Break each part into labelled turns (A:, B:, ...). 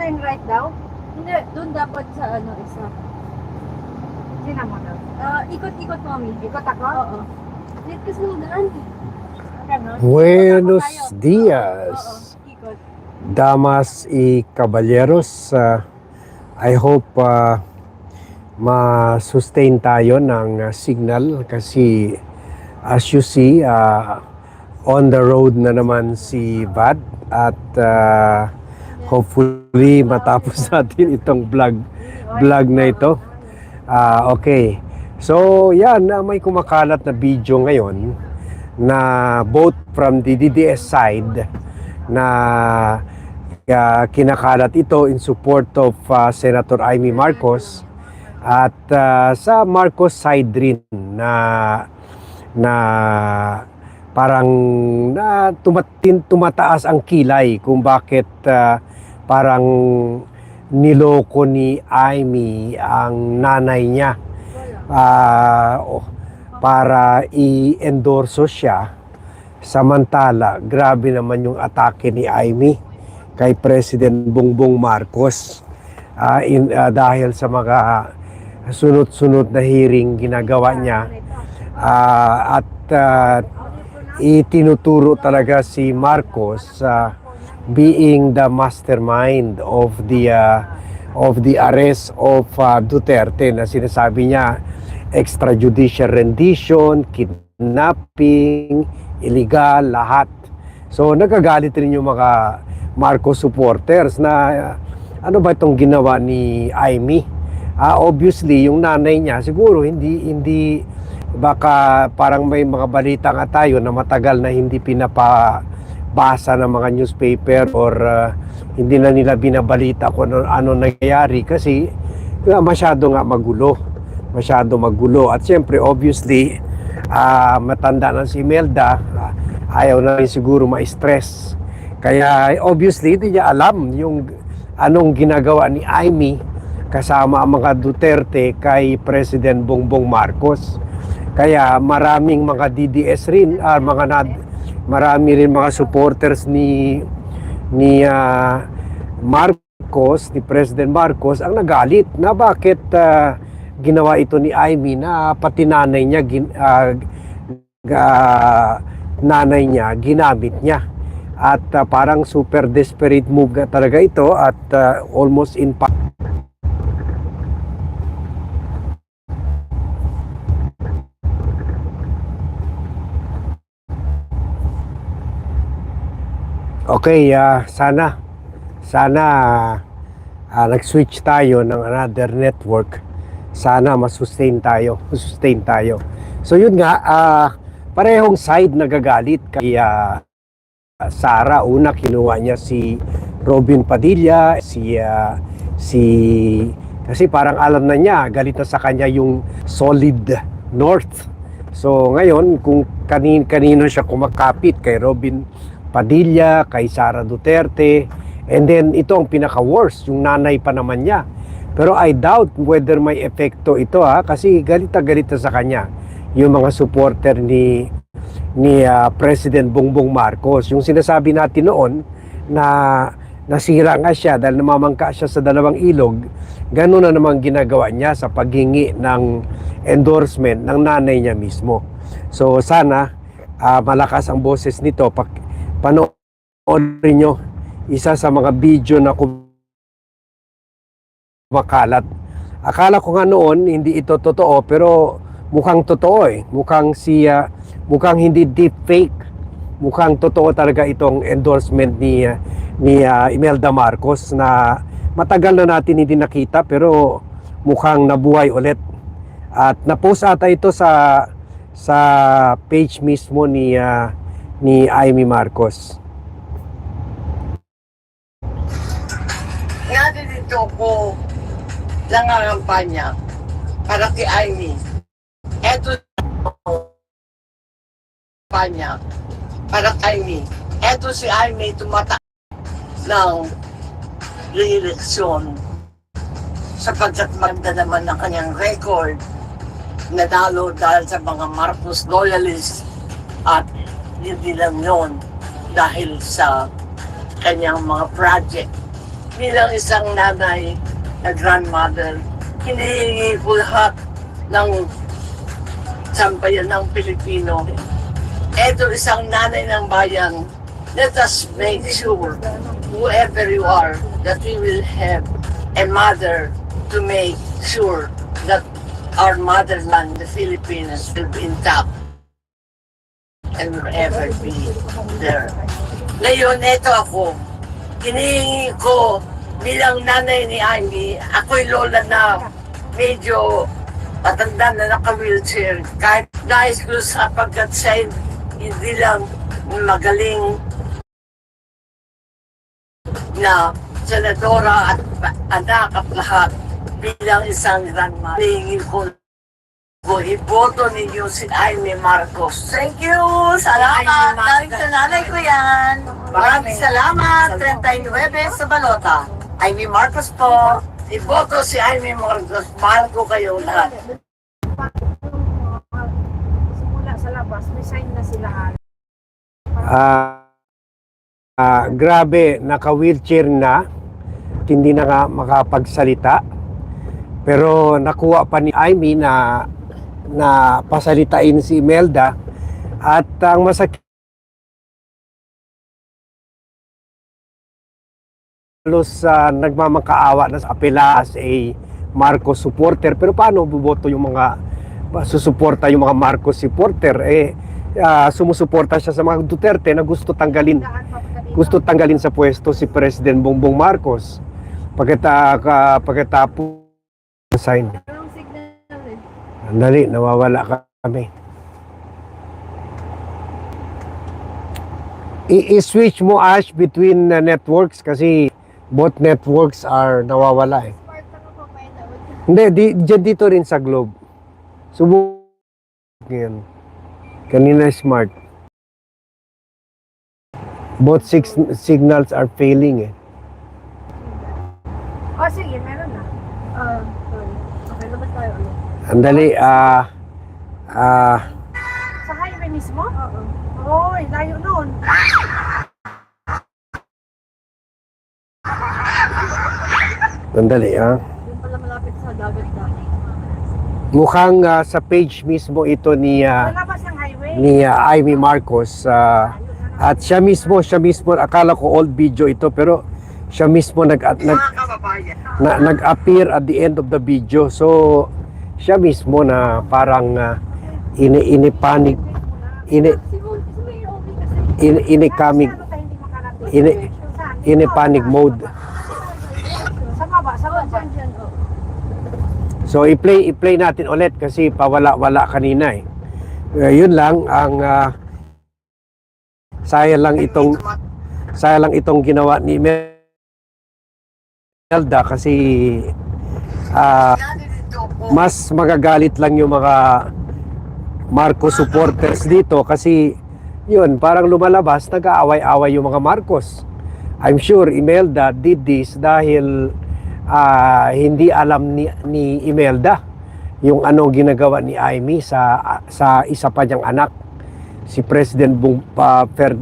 A: turn right daw?
B: Hindi, doon dapat sa ano isa.
A: Sino mo daw?
B: Ah, ikot-ikot mami.
A: Ikot ako?
B: Oo. Dito kasi mo daan.
C: Buenos dias,
B: Oo,
C: damas y caballeros. Uh, I hope uh, ma-sustain tayo ng uh, signal kasi as you see, uh, on the road na naman si Vad at uh, hopefully matapos natin itong vlog vlog na ito. Ah, okay. So, yan, na may kumakalat na video ngayon na both from the DDS side na ah, kinakalat ito in support of ah, Senator Amy Marcos at ah, sa Marcos side rin na na parang na tumatin, tumataas ang kilay kung bakit ah, parang niloko ni Amy ang nanay niya. Ah, oh, para i-endorso siya. Samantala grabe naman yung atake ni Amy kay President Bongbong Marcos. Ah, in, ah, dahil sa mga sunod-sunod na hearing ginagawa niya. Ah, at ah, itinuturo talaga si Marcos sa being the mastermind of the uh, of the arrest of uh, Duterte na sinasabi niya extrajudicial rendition, kidnapping, illegal, lahat. So nagagalit rin yung mga Marcos supporters na uh, ano ba itong ginawa ni Amy? Ah, obviously yung nanay niya siguro hindi hindi baka parang may mga balita nga tayo na matagal na hindi pinapabasa ng mga newspaper or uh, hindi na nila binabalita kung ano, ano nangyayari kasi uh, masyado nga magulo masyado magulo at siyempre obviously ah, matanda na si Melda ah, ayaw na rin siguro ma-stress kaya obviously hindi niya alam yung anong ginagawa ni Amy kasama ang mga Duterte kay President Bongbong Marcos. Kaya maraming mga DDS rin, ah, mga nad, marami rin mga supporters ni ni ah, Marcos, ni President Marcos ang nagalit na bakit ah, ginawa ito ni Amy na pati nanay niya gin, ah, ga- nanay niya ginamit niya. At ah, parang super desperate move talaga ito at ah, almost in Okay, ah, sana sana ah, nag-switch tayo ng another network. Sana masustain tayo, masustain tayo. So yun nga, ah, parehong side nagagalit kay ah, Sara. Una kinuha niya si Robin Padilla, si ah, si kasi parang alam na niya, galit na sa kanya yung solid north. So ngayon, kung kanin kanino siya kumakapit kay Robin Padilla, kay Sara Duterte, and then ito ang pinaka-worst, yung nanay pa naman niya. Pero I doubt whether may epekto ito ha, kasi galit na galit na sa kanya yung mga supporter ni ni ah, President Bongbong Marcos. Yung sinasabi natin noon na nasira nga siya dahil namamangka siya sa dalawang ilog, gano'n na naman ginagawa niya sa paghingi ng endorsement ng nanay niya mismo. So sana ah, malakas ang boses nito. Pak, panoorin nyo isa sa mga video na kumakalat. Akala ko nga noon hindi ito totoo pero mukhang totoo eh. Mukhang siya mukhang hindi deep fake. Mukhang totoo talaga itong endorsement ni ni ah, Imelda Marcos na matagal na natin hindi nakita pero mukhang nabuhay ulit. At na-post ata ito sa sa page mismo ni ah, ni Amy Marcos.
D: Narito ko nangangampanya para kay Amy. Eto kampanya para kay Amy. Eto si Amy tumata ng re-eleksyon sapagkat maganda naman ang kanyang record nadalo dahil sa mga Marcos loyalists at hindi lang yun dahil sa kanyang mga project bilang isang nanay na grandmother, hinihingi ko lahat ng sambayan ng Pilipino. Ito isang nanay ng bayan. Let us make sure, whoever you are, that we will have a mother to make sure that our motherland, the Philippines, will be intact and will ever be there. Ngayon, ito ako. Hinihingi ko bilang nanay ni Amy, ako'y lola na medyo matanda na naka-wheelchair. Kahit nais ko sapagkat siya hindi lang magaling na senadora at anak at lahat bilang isang grandma. Hinihingi ko ko iboto ninyo si Amy Marcos. Thank you! Salamat! Galing sa nanay ko yan. Maraming salamat. 39 sa balota. Amy Marcos po. Iboto si Amy Marcos. Mahal ko kayo lahat.
A: Simula sa labas, may sign na sila.
C: Ah, ah, grabe, naka-wheelchair na. Hindi na nga makapagsalita. Pero nakuha pa ni Amy na na pasalitain si Imelda at ang masakit halos sa nagmamakaawa na sa apela as a Marcos supporter. Pero paano buboto yung mga susuporta yung mga Marcos supporter? Eh ah, sumusuporta siya sa mga Duterte na gusto tanggalin gusto tanggalin sa pwesto si President Bongbong Marcos. Pagkata ka, pagkatapos sign
B: eh?
C: Andali, nawawala kami. I-switch mo Ash between uh, networks kasi both networks are nawawala eh. Hindi, di, dyan dito rin sa Globe. Subok yan. Kanina smart. Both six signals are failing eh.
A: O sige, meron na.
B: Ah, sorry. Okay, labas tayo ulit.
C: Andali, ah, ah,
A: Sa highway mismo?
B: Oo.
A: Oo, layo noon.
C: andali ah.
B: Yung pala malapit sa dagat dati.
C: Mukhang ah, sa page mismo ito ni
A: highway.
C: ni uh, Amy Marcos ah, at siya mismo siya mismo akala ko old video ito pero siya mismo nag at, nag na, nag-appear at the end of the video so siya mismo na parang uh, ini ini panic ini ini ini
A: makarating?
C: ini ini panic mode so i-play i-play natin ulit kasi pawala-wala kanina eh Eh, yun lang ang uh, sayang lang itong saya lang itong ginawa ni Imelda kasi ah, mas magagalit lang yung mga Marcos supporters dito kasi yun, parang lumalabas, nag-aaway-away yung mga Marcos. I'm sure Imelda did this dahil ah, hindi alam ni, ni Imelda yung ano ginagawa ni Amy sa sa isa pa niyang anak si President Bong, pa, Fer,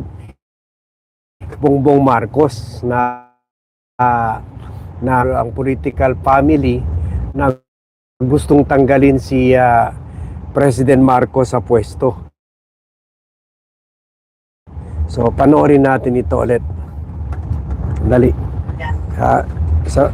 C: Bongbong Marcos na ah, na ang political family na gustong tanggalin si ah, President Marcos sa pwesto. So panoorin natin ito ulit. Dali. Ah, sa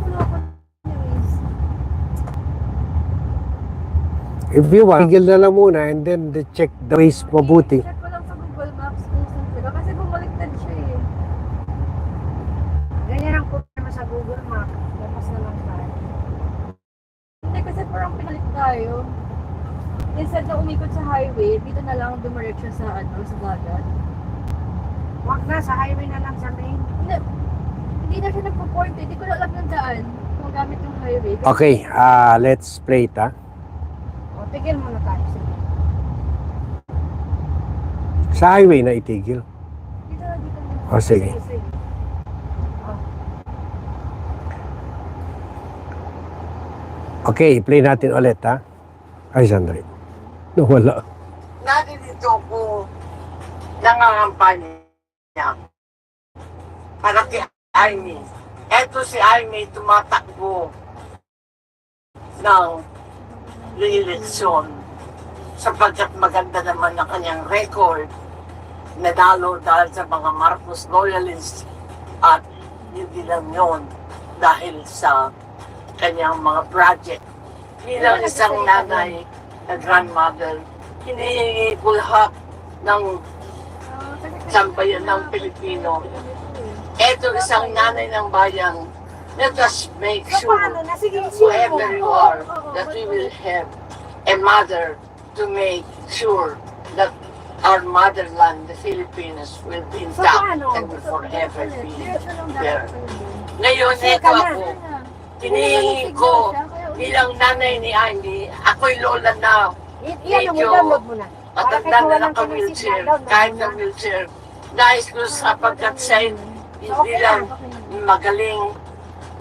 B: Wala ako anyways.
C: If you want, tigil na lang muna and then the check the ways mabuti.
B: Check ko lang sa Google Maps kung saan sila. Kasi bumaliktad siya eh.
A: Ganyan ang problema sa Google Map. Tapos na lang tayo.
B: Hindi kasi parang pinalik tayo. Instead na umikot sa highway, dito na lang dumiretso sa ano, sa dagat.
A: Wag na, sa highway na lang sa main.
B: Hindi, hindi na siya nagpo-point eh. Hindi ko na alam yung daan kung gamit yung highway.
C: Okay, ah let's play it ah.
A: Tigil muna tayo. Sige.
C: Sa highway na itigil. O sige.
A: Sige.
C: Okay, play natin ulit ha. Ay, sandali. Nawala.
D: Naririto ko nangangampanya para kay Amy. Eto si Amy tumatakbo ng re-election sapagkat maganda naman ang kanyang record nadalo dahil sa mga Marcos loyalists at hindi lang yun dahil sa kanyang mga project. Bilang isang nanay na grandmother, hinihingi lahat ng sambayan ng Pilipino. Ito isang nanay ng bayan. Let us make sure whoever you are, that we will have a mother to make sure that our motherland, the Philippines, will be intact and will forever be there. Ngayon, ito ako, hinihingi ko bilang nanay ni Andy, ako'y lola na, Medyo matanda na. Naka-wheelchair, kahit na. wheelchair. Nais ko sapagkat siya hindi lang magaling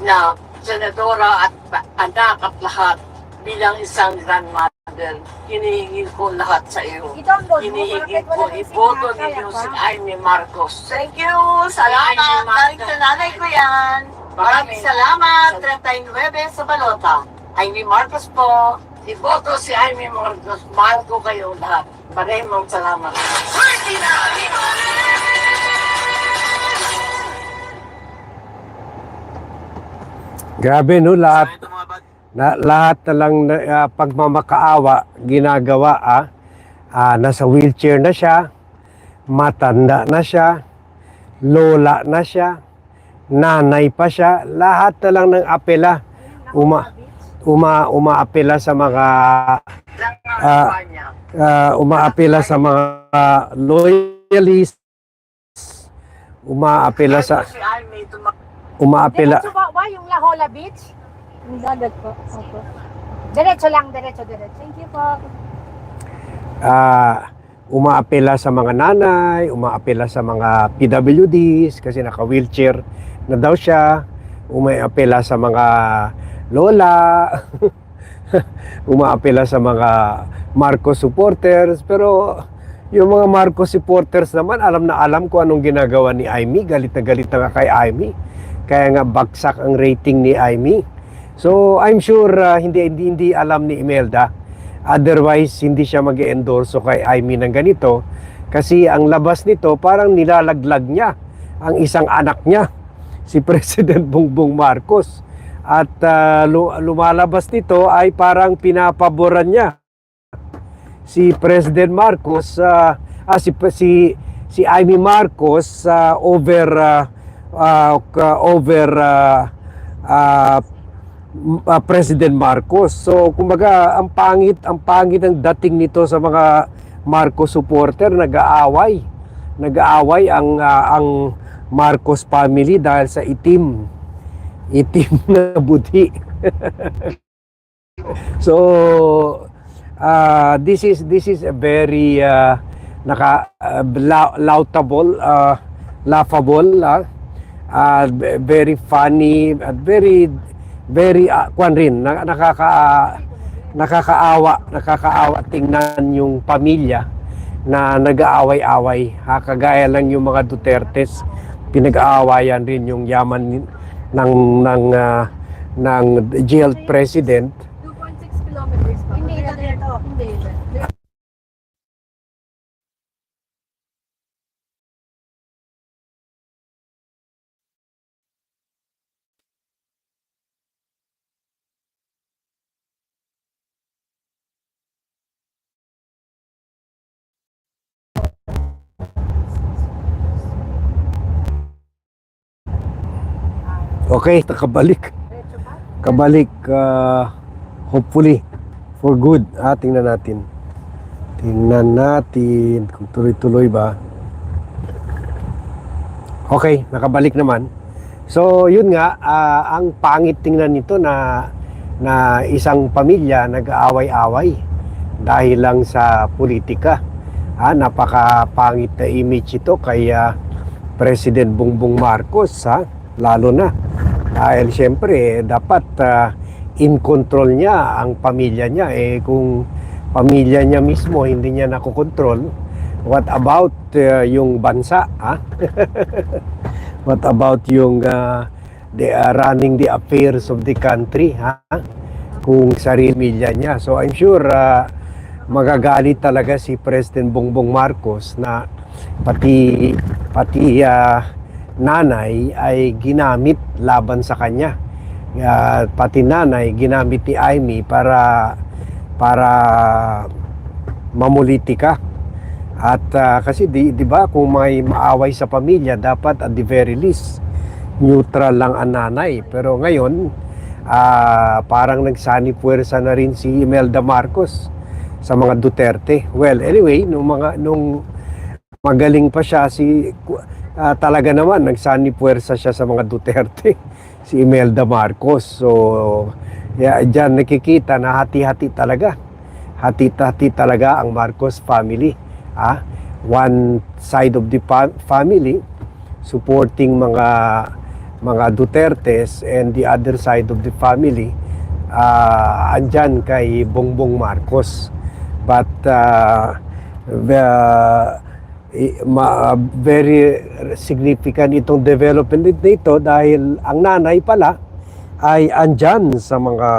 D: na senadora at anak at lahat bilang isang grandmother. Hinihingi ko lahat sa iyo.
A: I-download mo para
D: Hinihingi
A: kahit
D: ko iboto ninyo si Amy Marcos.
E: Thank you! Salamat! Dahil sa nanay ko yan. Maraming salamat. 39 sa balota. Amy Marcos po.
D: Iboto si Amy Marcos. Mahal ko kayo lahat. Maraming salamat.
C: Grabe no, lahat na, lahat na lang na, ah, pagmamakaawa ginagawa ah. Ah, nasa wheelchair na siya, matanda na siya, lola na siya, nanay pa siya, lahat na lang ng apela uma uma umaapela sa mga Ah, ah, umaapela sa mga loyalists, umaapela sa umaapela
A: Diretso ba, ba yung La Jolla Beach?
B: Yung dagat po. Opo.
A: Diretso lang, diretso, diretso.
B: Thank you po.
C: ah umaapela sa mga nanay, umaapela sa mga PWDs kasi naka-wheelchair na daw siya, umaapela sa mga lola, umaapela sa mga Marcos supporters, pero yung mga Marcos supporters naman, alam na alam ko anong ginagawa ni Amy, galit na galit na nga kay Amy. Kaya nga bagsak ang rating ni Amy. So I'm sure ah, hindi, hindi hindi alam ni Imelda Otherwise, hindi siya mag endorso kay Amy ng ganito. Kasi ang labas nito, parang nilalaglag niya ang isang anak niya, si President Bongbong Marcos. At lu- lumalabas nito ay parang pinapaboran niya si President Marcos ah, ah, si si si Amy Marcos ah, over ah, ka- over ah, m- ah, President Marcos. So kumbaga ang pangit ang pangit ng dating nito sa mga Marcos supporter nag-aaway. Nag-aaway ang ah, ang Marcos family dahil sa itim. Itim na budhi. so uh, this is this is a very uh, naka uh, lau- laudable uh, laughable uh, uh, very funny at very very uh, kwan rin na, nakaka nakakaawa nakakaawa tingnan yung pamilya na nag-aaway-away ha kagaya lang yung mga Dutertes pinag-aawayan rin yung yaman ng ng ah, ng jailed president
B: 2.6 kilometers pa.
A: Hindi na dito.
B: Hindi.
C: Okay,
A: ba?
C: Kabalik, uh, hopefully, for good. Ah, tingnan natin. Tingnan natin kung tuloy-tuloy ba. Okay, nakabalik naman. So, yun nga, ah, ang pangit tingnan nito na na isang pamilya nag-aaway-away dahil lang sa politika. Ah, napakapangit na image ito kaya President Bongbong Marcos ha lalo na. Dahil siyempre dapat ah, in control niya ang pamilya niya. Eh kung pamilya niya mismo hindi niya nakokontrol what about ah, yung bansa ha what about yung ah, the, ah, running the affairs of the country ha? Kung sarili pamilya niya. So I'm sure ah, magagalit talaga si President Bongbong Marcos na pati pati ah, nanay ay ginamit laban sa kanya. Ah, pati nanay ginamit ni Amy para para mamulitika. At ah, kasi di, di ba kung may maaway sa pamilya dapat at the very least neutral lang ang nanay. Pero ngayon ah, parang nagsani puwersa na rin si Imelda Marcos sa mga Duterte. Well, anyway, nung mga nung magaling pa siya si ah, talaga naman nagsani puwersa siya sa mga Duterte si Imelda Marcos. So, yeah, diyan nakikita na hati-hati talaga. Hati-hati talaga ang Marcos family. Ah, one side of the family supporting mga mga Dutertes and the other side of the family ah andyan kay Bongbong Marcos. But uh, the, very significant itong development nito dahil ang nanay pala ay andyan sa mga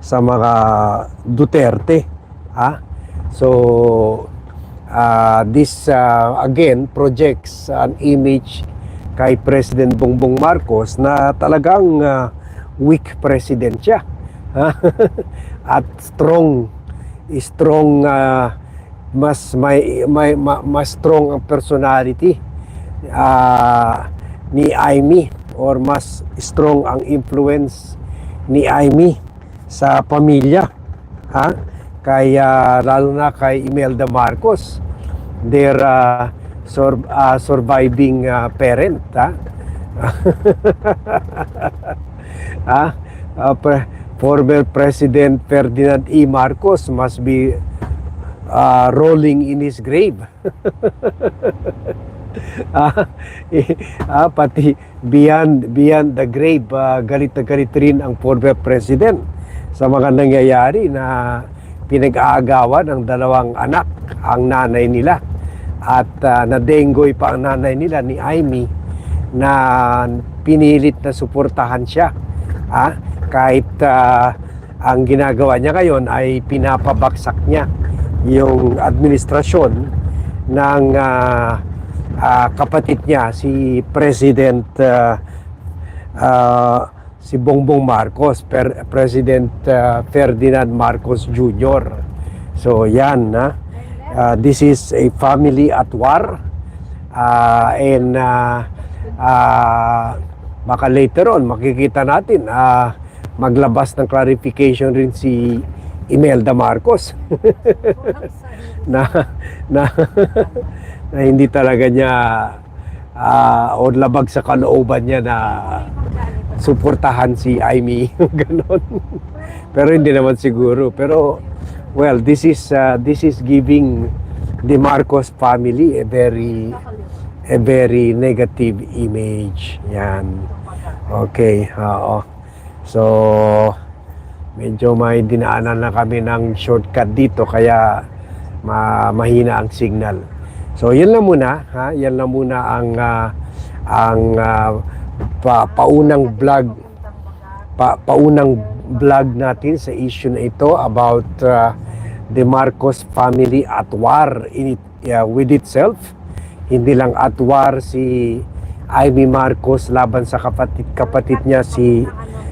C: sa mga Duterte ha? So uh, this uh, again projects an image kay President Bongbong Marcos na talagang uh, weak president siya at strong strong uh, mas may, may ma- mas strong ang personality ah, ni Amy or mas strong ang influence ni Amy sa pamilya ha? Kaya lalo na kay Imelda Marcos their ah, sur- ah, surviving ah, parent ha? Ha? Ah, pre- former President Ferdinand E. Marcos must be uh, rolling in his grave. ah, eh, ah, pati beyond beyond the grave, ah, galit na galit rin ang former president sa mga nangyayari na pinag-aagawan ng dalawang anak, ang nanay nila. At ah, nadengoy pa ang nanay nila ni Amy na pinilit na suportahan siya. Ah, kahit ah, ang ginagawa niya ngayon ay pinapabaksak niya yung administrasyon ng ah, ah, kapatid niya si President ah, ah, si Bongbong Marcos, per, President ah, Ferdinand Marcos Jr. So yan na. Ah, this is a family at war. Ah, and ah, ah, baka later on makikita natin ah, maglabas ng clarification rin si Imelda Marcos. Na na na hindi talaga niya ah, o labag sa kalooban niya na suportahan si Amy. Ganon. Pero hindi naman siguro. Pero well this is ah, this is giving the Marcos family a very a very negative image. Yan. Okay oo. So medyo may dinaanan na kami ng shortcut dito kaya ma mahina ang signal. So yan lang muna ha, yan lang muna ang ah, ang ah, pa, paunang vlog pa, paunang vlog natin sa issue na ito about ah, the Marcos family at war in it, yeah, with itself. Hindi lang at war si Amy Marcos laban sa kapatid kapatid niya si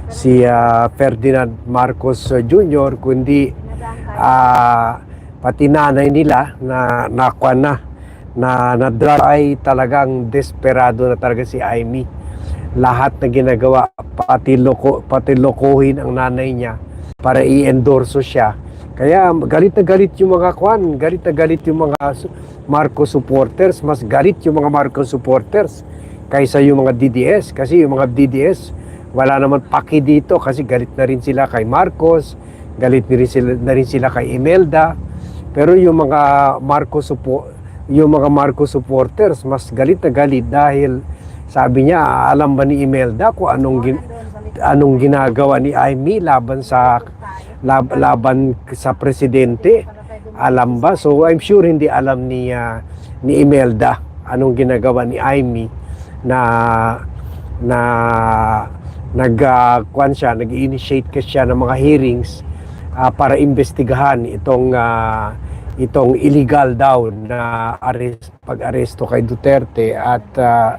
C: si ah, Ferdinand Marcos ah, Jr. kundi ah, pati nanay nila na nakuha na na na ay talagang desperado na talaga si Amy lahat na ginagawa pati loko pati lokohin ang nanay niya para i-endorso siya kaya galit na galit yung mga kwan galit na galit yung mga Marcos supporters mas galit yung mga Marcos supporters kaysa yung mga DDS kasi yung mga DDS wala naman paki dito kasi galit na rin sila kay Marcos, galit na rin sila, na rin sila kay Imelda. Pero yung mga Marcos supo, yung mga Marcos supporters mas galit na galit dahil sabi niya alam ba ni Imelda kung anong gin- anong ginagawa ni Amy laban sa lab- laban sa presidente alam ba so I'm sure hindi alam ni ah, ni Imelda anong ginagawa ni Amy na na nag uh, siya nag-initiate ka siya ng mga hearings ah, para imbestigahan itong ah, itong illegal daw na arrest pag-aresto kay Duterte at ah,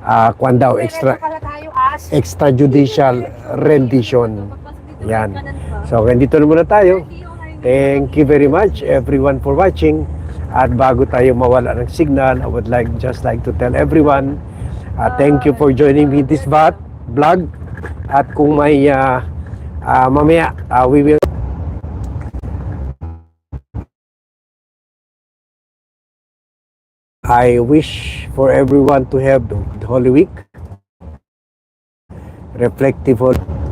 C: ah, kwan daw extra extrajudicial rendition Yan. so nandito na muna tayo Thank you very much everyone for watching. At bago tayo mawala ng signal, I would like just like to tell everyone, uh, thank you for joining me this vlog. At kung may uh, uh, mamaya, uh, we will I wish for everyone to have the Holy Week, reflective Hol-